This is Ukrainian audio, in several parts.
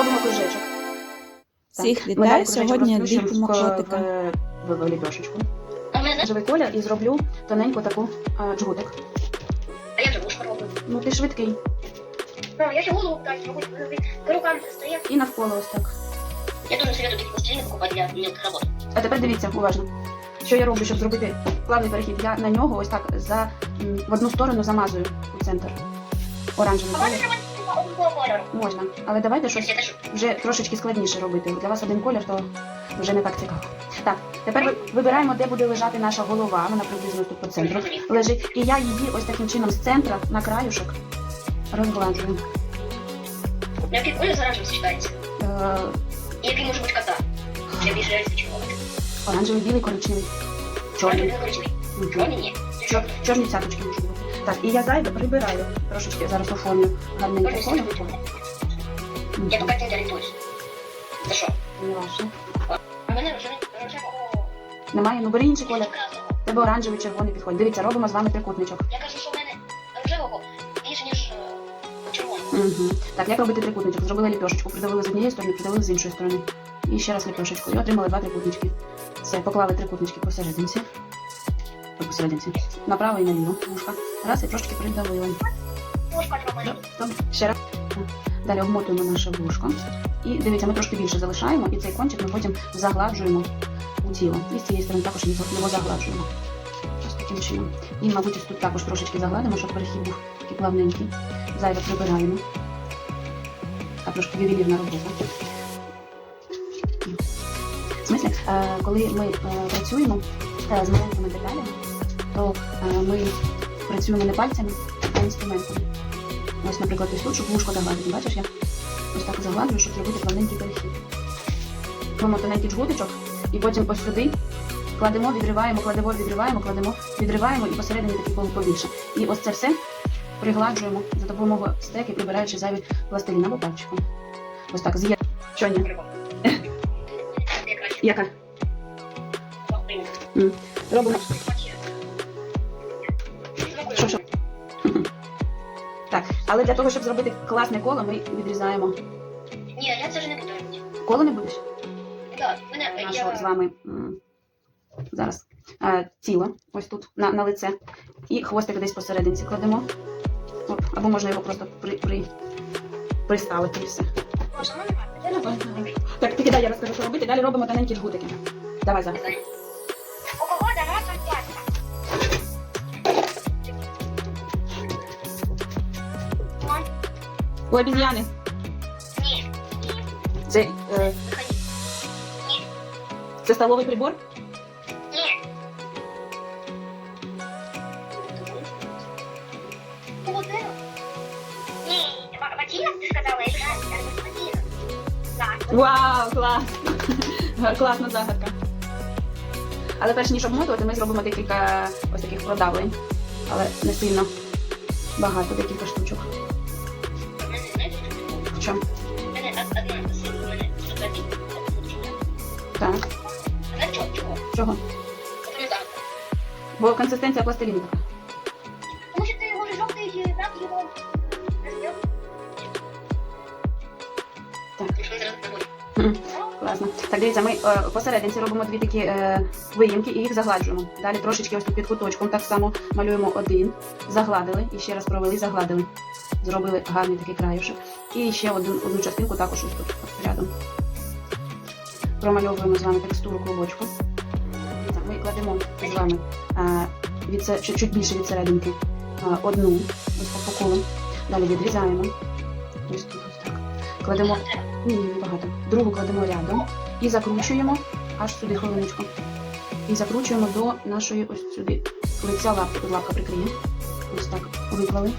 Робимо кружечок. Всіх вітаю. Сьогодні розплющуємо ліпимо в- котика. В, в, в ліпешечку. А в мене знаєш, Живий колір і зроблю тоненьку таку а, джгутик. а я живу роблю. Ну ти швидкий. Ну, я ще голову так зробити, к рукам стає. І навколо ось так. Я дуже советую такі пластиліни покупати для мілких робот. А тепер дивіться уважно. Що я роблю, щоб зробити плавний перехід? Я на нього ось так за в одну сторону замазую у центр. Оранжевим А можна. Але давайте Щось вже трошечки складніше робити. Для вас один колір, то вже не так цікаво. Так, тепер ви- вибираємо, де буде лежати наша голова. Вона приблизно тут по центру лежить. І я її ось таким чином з центра на краюшок розгладжую. Який колір з оранжевим сочетається? Е, І який може бути кота? Чи більше реальність чого? оранжевий, білий, коричневий, чорний. Чорний ні. Чорні цяточки можуть бути. Так, і я зайве прибираю. Трошечки зараз оформлю гарненько колір. Я по картинці орієнтуюсь. Це що? Не ваше. А мене рожевого. Немає, ну бери інший колір. Тебе оранжевий, червоний підходить. Дивіться, робимо з вами трикутничок. Я кажу, що в мене рожевого більше, ніж е, червоного. Угу. Так, як робити трикутничок? Зробили ліпешечку, придавили з однієї сторони, придавили з іншої сторони. І ще раз ліпешечку. І отримали два трикутнички. Все, поклали трикутнички посерединці. Ой, Посерединці. Направо і наліво. Вушка. Раз і трошки придавили. Зробили. Ще раз. Далі обмотуємо наше вушко. І дивіться, ми трошки більше залишаємо, і цей кончик ми потім загладжуємо у тіло. І з цієї сторони також його загладжуємо. Ось таким чином. І, мабуть, ось тут також трошечки загладимо, щоб перехід був такий плавненький. Зайве прибираємо. А трошки ювелірна робота. В смислі, е, коли ми е, працюємо з маленькими деталями, то е, ми працюємо не пальцями, а інструментами. Ось, наприклад, ось тут, щоб вушко загладити. Бачиш, я ось так загладжую, щоб зробити плавненький перехід. Робимо тоненький джгутичок, і потім ось сюди кладемо, відриваємо, кладемо, відриваємо, кладемо, відриваємо і посередині такий пол побільше. І ось це все пригладжуємо за допомогою стеки, прибираючи зайвий пластилін або пальчиком. Ось так, з'є. Що ні? Яка? Робимо. Але для того, щоб зробити класне коло, ми відрізаємо. Ні, я це вже не буду робити. Коло не будеш? Так, мене нашого з вами м, зараз е, тіло, ось тут на, на лице, і хвостик десь посерединці кладемо. Оп, або можна його просто при, при, приставити і все. Можна, Я. Так, тільки дай я розкажу, що робити. Далі робимо тоненькі жгутики. Давай зараз. У. Ні, ні, Це, виходи. Ні, це столовий прибор. Холодильник? Ні, ботинок ти сказала, или? Ботинок. Вау, клас! Класна загадка. Але перш ніж обмотувати, ми зробимо декілька ось таких продавлень. Але не сильно багато, декілька штучок. Супер Так. Чого? Бо консистенція пластиліну така. Тому що ти можеш жовтий брати його. розбив. Так. Що. Класно. Так, дивіться, ми е, посерединці робимо дві такі е, виїмки і їх загладжуємо. Далі трошечки ось тут під куточком так само малюємо один, загладили і ще раз провели, загладили. Зробили гарний такий краюшок. І ще одну, одну частинку також ось тут рядом. Промальовуємо з вами текстуру клубочку. Ми кладемо з вами е, від, чуть, чуть більше від серединки е, одну, ось по колу. Далі відрізаємо. Ось тут ось так. Кладемо ні, ні, небагато. Другу кладемо рядом і закручуємо аж сюди хвилиночку. І закручуємо до нашої ось сюди лиця лапки. Тут лапка прикриє. Ось так виклали.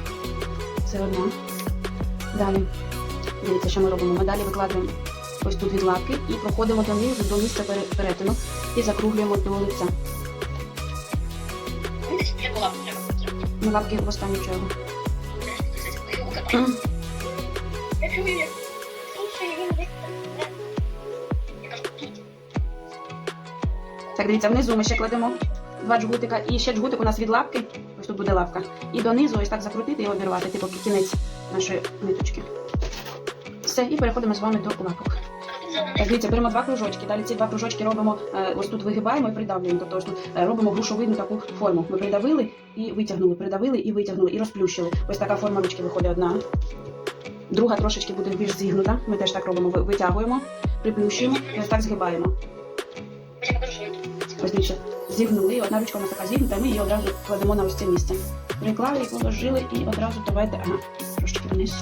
Це одна. Далі. Дивіться, що ми робимо. Ми далі викладаємо ось тут від лапки і проходимо донизу до місця перетину і закруглюємо до лиця. Ми лапки в останню чергу. Так, дивіться, внизу ми ще кладемо два джгутика і ще джгутик у нас від лапки. Тут буде лапка. І донизу ось так закрутити і обірвати, типу кінець нашої ниточки. Все. І переходимо з вами до лапок. Так, Дивіться, беремо два кружочки. Далі ці два кружочки робимо е, ось тут вигибаємо і придавлюємо. Тобто ось тут е, робимо грушовидну таку форму. Ми придавили і витягнули, придавили і витягнули, і розплющили. Ось така форма ручки виходить одна. Друга трошечки буде більш зігнута. Ми теж так робимо, витягуємо, приплющуємо і ось так згибаємо. Ось дивіться, зігнули, одна ручка у нас така зігнута, ми її одразу кладемо на ось це місце. Приклали, положили і одразу давайте, ага, трошки вниз.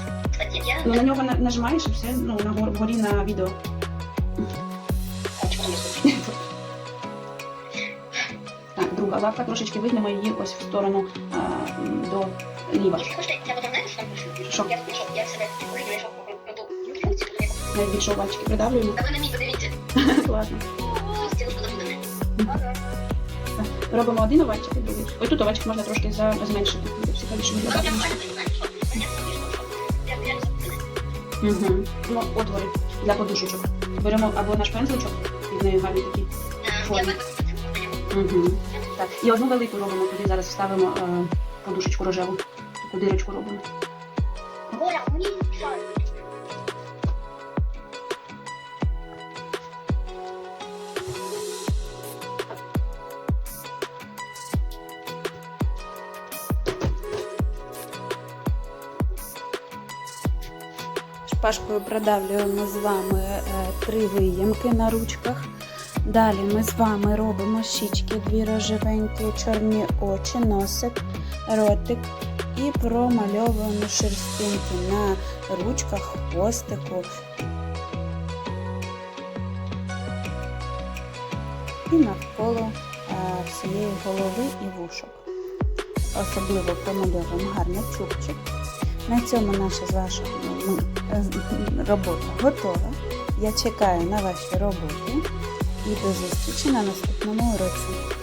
Ну на нього нажимаєш і все, ну на гор- вгорі на відео. Так, друга лапка, трошечки вигнемо її ось в сторону а, до ліва. Що напишу? Що? Я напишу, я себе вигнаю, я шов кладу функцію, то я... Навіть більше пальчики придавлюємо. Та ви на мій подивіться. Класно. Стіл подобне. Ага. Робимо один овальчик і другий. Ось тут овальчик можна трошки зменшити. Угу. Ну, отвори для подушечок. Беремо або наш пензличок, від неї гарні такі. Е, Форми. Угу. Так. І одну велику робимо, туди зараз вставимо е, подушечку рожеву. Таку дирочку робимо. Шпажкою продавлюємо з вами е, три виємки на ручках. Далі ми з вами робимо щічки, дві рожевенькі, чорні очі, носик, ротик і промальовуємо шерстинки на ручках, хвостику. І навколо е, всієї голови і вушок. Особливо промальовуємо гарно чубчик. На цьому наша з вашою ну, е, робота готова. Я чекаю на ваші роботи і до зустрічі на наступному уроці.